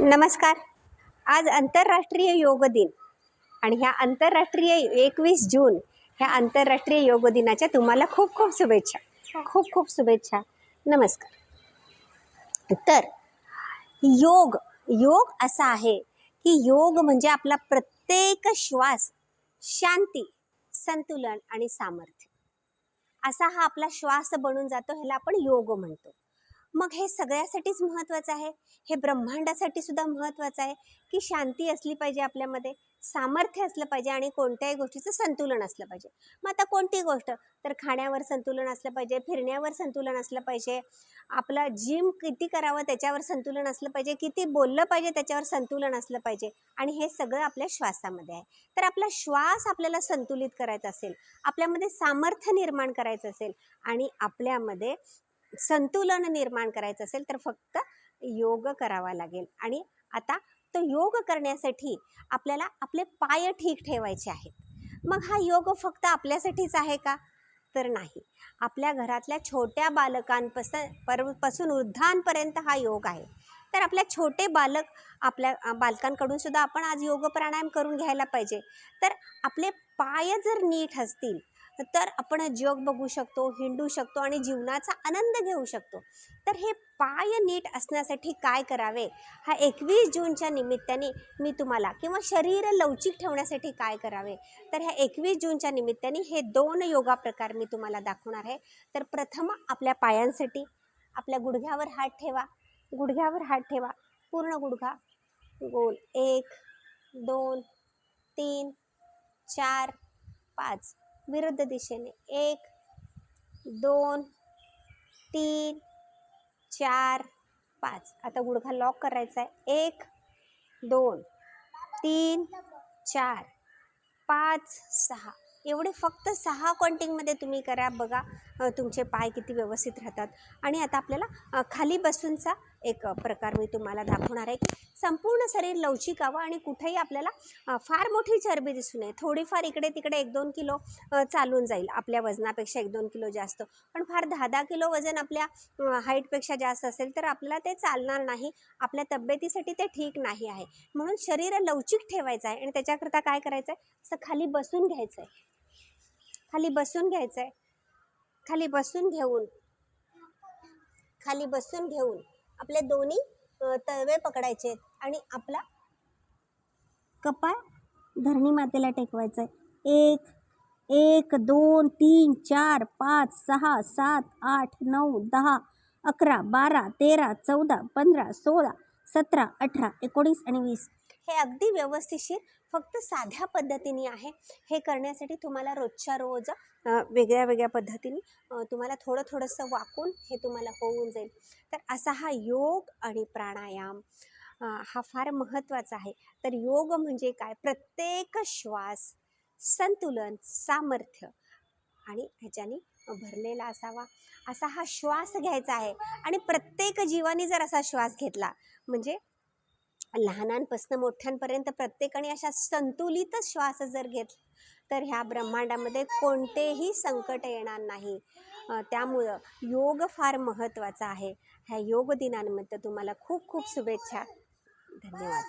नमस्कार. आज आंतरराष्ट्रीय योग दिन आणि ह्या आंतरराष्ट्रीय एकवीस जून ह्या आंतरराष्ट्रीय योग दिनाच्या तुम्हाला खूप खूप शुभेच्छा. खूप खूप शुभेच्छा. नमस्कार. तर योग योग असा आहे की योग म्हणजे आपला प्रत्येक श्वास शांती संतुलन आणि सामर्थ्य. असा हा आपला श्वास बनून जातो ह्याला आपण योग म्हणतो. मग हे सगळ्यासाठीच महत्त्वाचं आहे? हे ब्रह्मांडासाठी सुद्धा महत्त्वाचं आहे? की शांती असली पाहिजे आपल्यामध्ये? सामर्थ्य असलं पाहिजे आणि कोणत्याही गोष्टीचं संतुलन असलं पाहिजे? मग आता कोणती गोष्ट? तर खाण्यावर संतुलन असलं पाहिजे फिरण्यावर संतुलन असलं पाहिजे. आपला जिम किती करावं त्याच्यावर संतुलन असलं पाहिजे किती बोललं पाहिजे त्याच्यावर संतुलन असलं पाहिजे आणि हे सगळं आपल्या श्वासामध्ये आहे. तर आपला श्वास आपल्याला संतुलित करायचा असेल आपल्यामध्ये सामर्थ्य निर्माण करायचं असेल आणि आपल्यामध्ये संतुलन निर्माण करायचं असेल तर फक्त योग करावा लागेल. आणि आता तो योग करण्यासाठी आपल्याला आपले पाय ठीक ठेवायचे आहेत. मग हा योग फक्त आपल्यासाठीच आहे का? तर नाही. आपल्या घरातल्या छोट्या बालकांपासून परपासून वृद्धांपर्यंत हा योग आहे. तर आपल्या छोटे बालक आपल्या बालकांकडून सुद्धा आपण आज योग प्राणायाम करून घ्यायला पाहिजे. तर आपले पाय जर नीट असतील तर आपण जग बघू शकतो हिंडू शकतो आणि जीवनाचा आनंद घेऊ शकतो. तर हे पाय नीट असण्यासाठी काय करावे? हा एकवीस जूनच्या निमित्ताने मी तुम्हाला किंवा शरीर लवचिक ठेवण्यासाठी काय करावे? तर ह्या एकवीस जूनच्या निमित्ताने हे दोन योगा प्रकार मी तुम्हाला दाखवणार आहे. तर प्रथम आपल्या पायांसाठी आपल्या गुडघ्यावर हात ठेवा. गुडघ्यावर हात ठेवा. पूर्ण गुडघा गोल. एक दोन तीन चार पाच. विरुद्ध दिशेने. एक दोन तीन चार पाच. आता गुडघा लॉक करायचा आहे. एक दोन तीन चार पाच सहा. एवढे फक्त सहा कॉन्टिंगमध्ये तुम्ही करा. बघा तुमचे पाय किती व्यवस्थित राहतात. आणि आता आपल्याला खाली बसूनचा एक प्रकार मी तुम्हाला दाखवणार आहे. की संपूर्ण शरीर लवचिक हवं आणि कुठेही आपल्याला फार मोठी चरबी दिसू नये. थोडीफार इकडे तिकडे एक दोन किलो चालून जाईल. आपल्या वजनापेक्षा एक दोन किलो जास्त. पण फार दहा दहा किलो वजन आपल्या हाईटपेक्षा जास्त असेल तर आपल्याला ते चालणार नाही. आपल्या तब्येतीसाठी ते ठीक नाही आहे. म्हणून शरीर लवचिक ठेवायचं आहे आणि त्याच्याकरता काय करायचं आहे? असं खाली बसून घ्यायचं आहे. खाली बसून घ्यायचं आहे. खाली बसून घेऊन खाली बसून घेऊन आपले दोन्ही तळवे पकडायचे आणि आपला कपाळ धरणी मातेला टेकवायचं आहे एक एक दोन तीन चार पाच सहा सात आठ नऊ दहा अकरा बारा तेरा चौदा पंधरा सोळा सतरा अठरा एकोणीस आणि वीस. हे अगदी व्यवस्थितशीर फक्त साध्या पद्धतीने आहे. हे करण्यासाठी तुम्हाला रोजच्या रोज वेगळ्या वेगळ्या पद्धतीने तुम्हाला थोडं थोडंसं वाकून हे तुम्हाला होऊन जाईल. तर असा हा योग आणि प्राणायाम हा फार महत्त्वाचा आहे. तर योग म्हणजे काय? प्रत्येक श्वास संतुलन सामर्थ्य आणि ह्याच्याने भरलेला असावा. असा हा श्वास घ्यायचा आहे. आणि प्रत्येक जीवाने जर असा श्वास घेतला म्हणजे लहानांपासून मोठ्यांपर्यंत प्रत्येकाने अशा संतुलित श्वास जर घेतला तर ह्या ब्रह्मांडामध्ये कोणतेही संकट येणार नाही. त्यामुळं योग फार महत्त्वाचा आहे. ह्या योग दिनानिमित्त तुम्हाला खूप खूप शुभेच्छा. धन्यवाद.